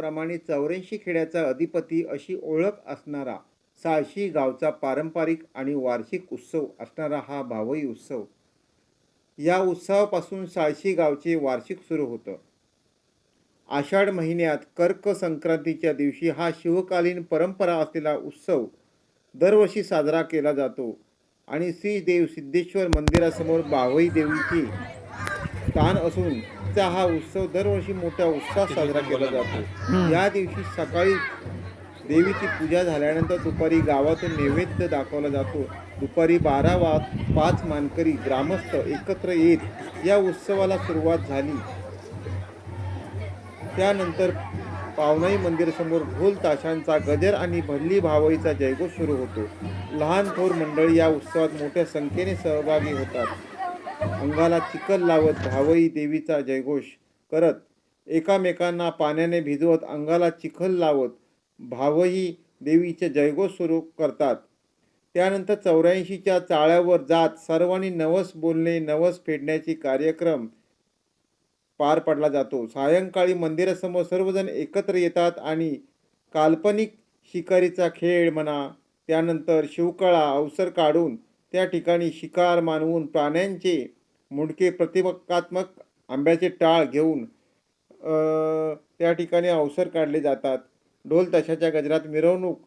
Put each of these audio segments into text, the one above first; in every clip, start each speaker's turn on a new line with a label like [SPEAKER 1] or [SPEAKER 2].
[SPEAKER 1] त्याचप्रमाणे चौऱ्याऐंशी खेड्याचा अधिपती अशी ओळख असणारा साळशी गावचा पारंपरिक आणि वार्षिक उत्सव असणारा हा भावई उत्सव. या उत्सवापासून साळशी गावचे वार्षिक सुरू होतं. आषाढ महिन्यात कर्क संक्रांतीच्या दिवशी हा शिवकालीन परंपरा असलेला उत्सव दरवर्षी साजरा केला जातो आणि श्रीदेव सिद्धेश्वर मंदिरासमोर बावई देवीची स्थान असून चा हा उत्सव दरवर्षी मोठ्या उत्साहात साजरा केला जातो. या दिवशी सकाळी देवीची पूजा झाल्यानंतर दुपारी गावातून नैवेद्य दाखवला जातो. दुपारी बारा वा पाच मानकरी ग्रामस्थ एकत्र येत या उत्सवाला सुरुवात झाली. त्यानंतर पावनाई मंदिरासमोर ढोल ताशांचा गजर आणि भल्ली भावईचा जयघोष सुरू होतो. लहान थोर मंडळी या उत्सवात मोठ्या संख्येने सहभागी होतात. अंगाला चिखल लावत भावई देवीचा जयघोष करत एकामेकांना पाण्याने भिजवत अंगाला चिखल लावत भावई देवीचे जयघोष सुरू करतात. त्यानंतर चौऱ्याऐंशीच्या चाळ्यावर जात सर्वांनी नवस बोलणे नवस फेडण्याची कार्यक्रम पार पडला जातो. सायंकाळी मंदिरासमोर सर्वजण एकत्र येतात आणि काल्पनिक शिकारीचा खेळ म्हणा त्यानंतर शिवकळा अवसर काढून त्या ठिकाणी शिकार मानवून प्राण्यांचे मुंडके प्रतिबकात्मक आंब्याचे टाळ घेऊन त्या ठिकाणी अवसर काढले जातात. ढोल ताशाच्या गजरात मिरवणूक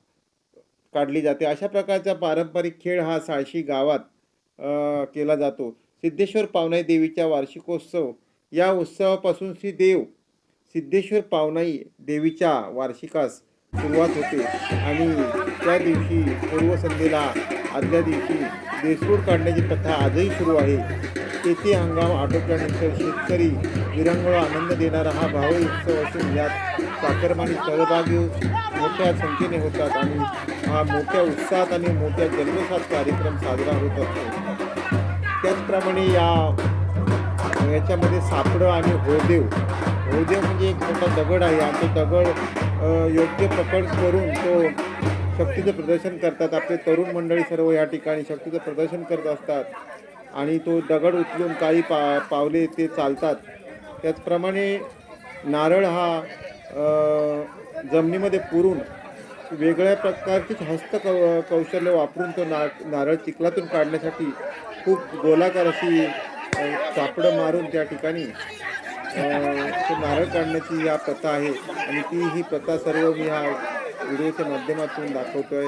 [SPEAKER 1] काढली जाते. अशा प्रकारचा पारंपरिक खेळ हा साळशी गावात केला जातो. सिद्धेश्वर पावनाई देवीचा वार्षिकोत्सव. या उत्सवापासून श्री देव सिद्धेश्वर पावनाई देवीच्या वार्षिकास सुरुवात होते आणि त्या दिवशी पूर्वसंध्येला आदल्या दिवशी देसूड काढण्याची प्रथा आजही सुरू आहे. शेती हंगाम आटोपल्यानंतर शेतकरी विरंगुळा आनंद देणारा हा भावई उत्सव असून यात चाकरमानी सहभागी मोठ्या संख्येने होतात आणि हा मोठ्या उत्साहात आणि मोठ्या जल्लोषात कार्यक्रम साजरा होत असतो. त्याचप्रमाणे या याच्यामध्ये सापडं आणि होदेव. होदेव म्हणजे एक मोठा दगड आहे आणि तो दगड योग्य पकड करून तो शक्तीचं प्रदर्शन करतात. आपले तरुण मंडळी सर्व या ठिकाणी शक्तीचं प्रदर्शन करत असतात. आणि तो दगड उचलून काही पा पावले ते चालतात. त्याचप्रमाणे नारळ हा जमिनीमध्ये पुरून वेगळ्या प्रकारचीच हस्त कौ कौशल्य वापरून तो ना नारळ चिखलातून काढण्यासाठी खूप गोलाकार अशी चापडं मारून त्या ठिकाणी तो नारळ काढण्याची या प्रथा आहे. आणि ती ही प्रथा सर्व मी हा व्हिडिओच्या माध्यमातून दाखवतोय.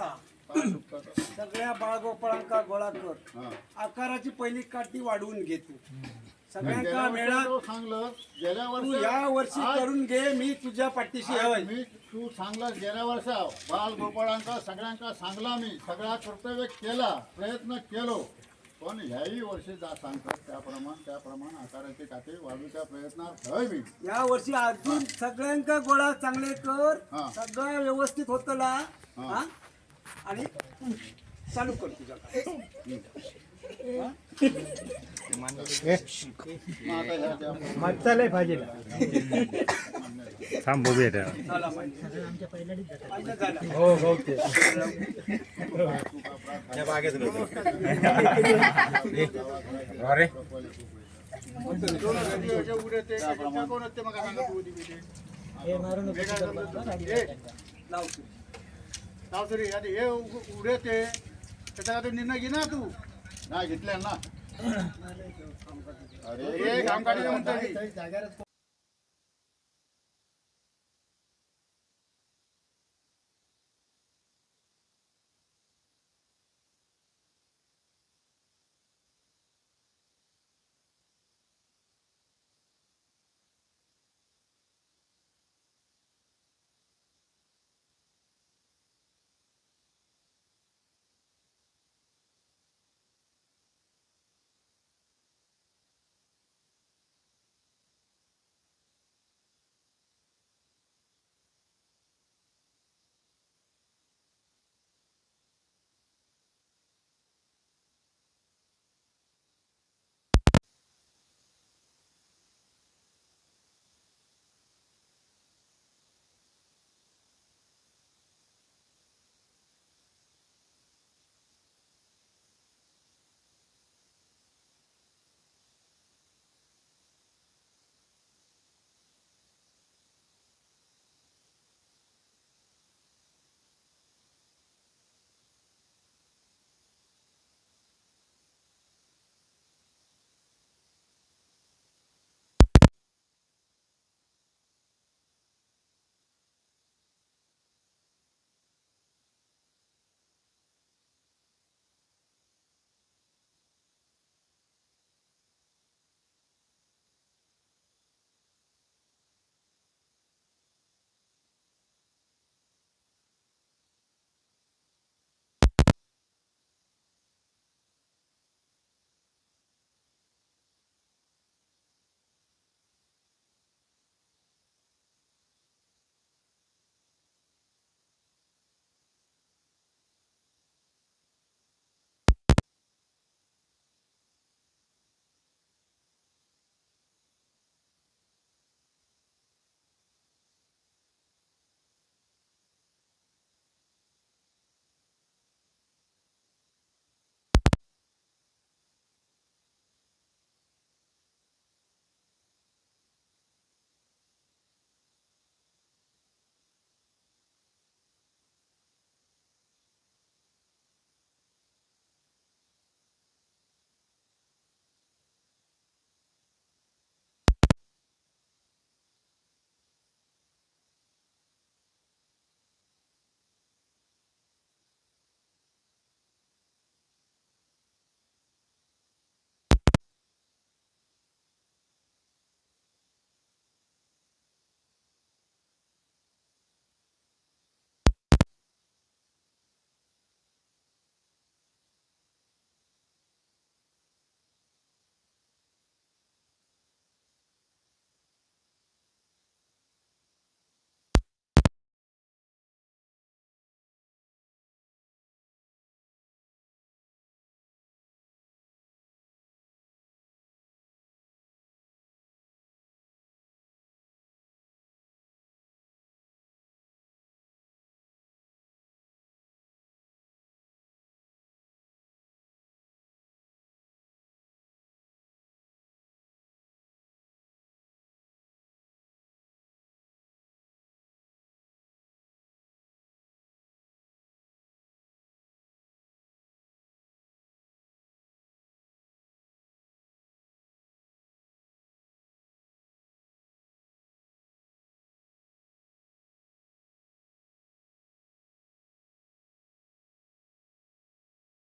[SPEAKER 2] अकडे सगळ्या बाळगोपाळांका गोळा कर. आकाराची पहिली काठी वाढवून घे तू. सगळ्यांका मेळा.
[SPEAKER 3] सांगलं गेल्या
[SPEAKER 2] तू
[SPEAKER 3] वर्षी
[SPEAKER 2] या वर्षी करून घे मी तुझ्या पाठीशी हवय
[SPEAKER 3] मी तू सांगला गेल्या वर्षा बाल गोपाळांका सगळ्यांका सांगला मी सगळा कर्तव्य केला प्रयत्न केलो. पण ह्याही वर्षी जा सांगतात त्याप्रमाणे त्याप्रमाणे आकाराची काठी वाढूच्या प्रयत्नात हय मी.
[SPEAKER 2] या वर्षी अजून सगळ्यांका गोळा चांगले कर.
[SPEAKER 3] हा.
[SPEAKER 2] सगळं व्यवस्थित होतला. हा? आणि चालू कर तुझ्या
[SPEAKER 4] थांब हो हो ते. अरे.
[SPEAKER 2] दोन गाडी ह्याच्या उड्या ते त्या कोण आहेत ते मग सावसरी आता हे उडे ते. त्याच्यात निर्णय घे ना तू.
[SPEAKER 5] नाही घेतल्या ना.
[SPEAKER 3] अरे
[SPEAKER 5] काम कामकाजी म्हणतो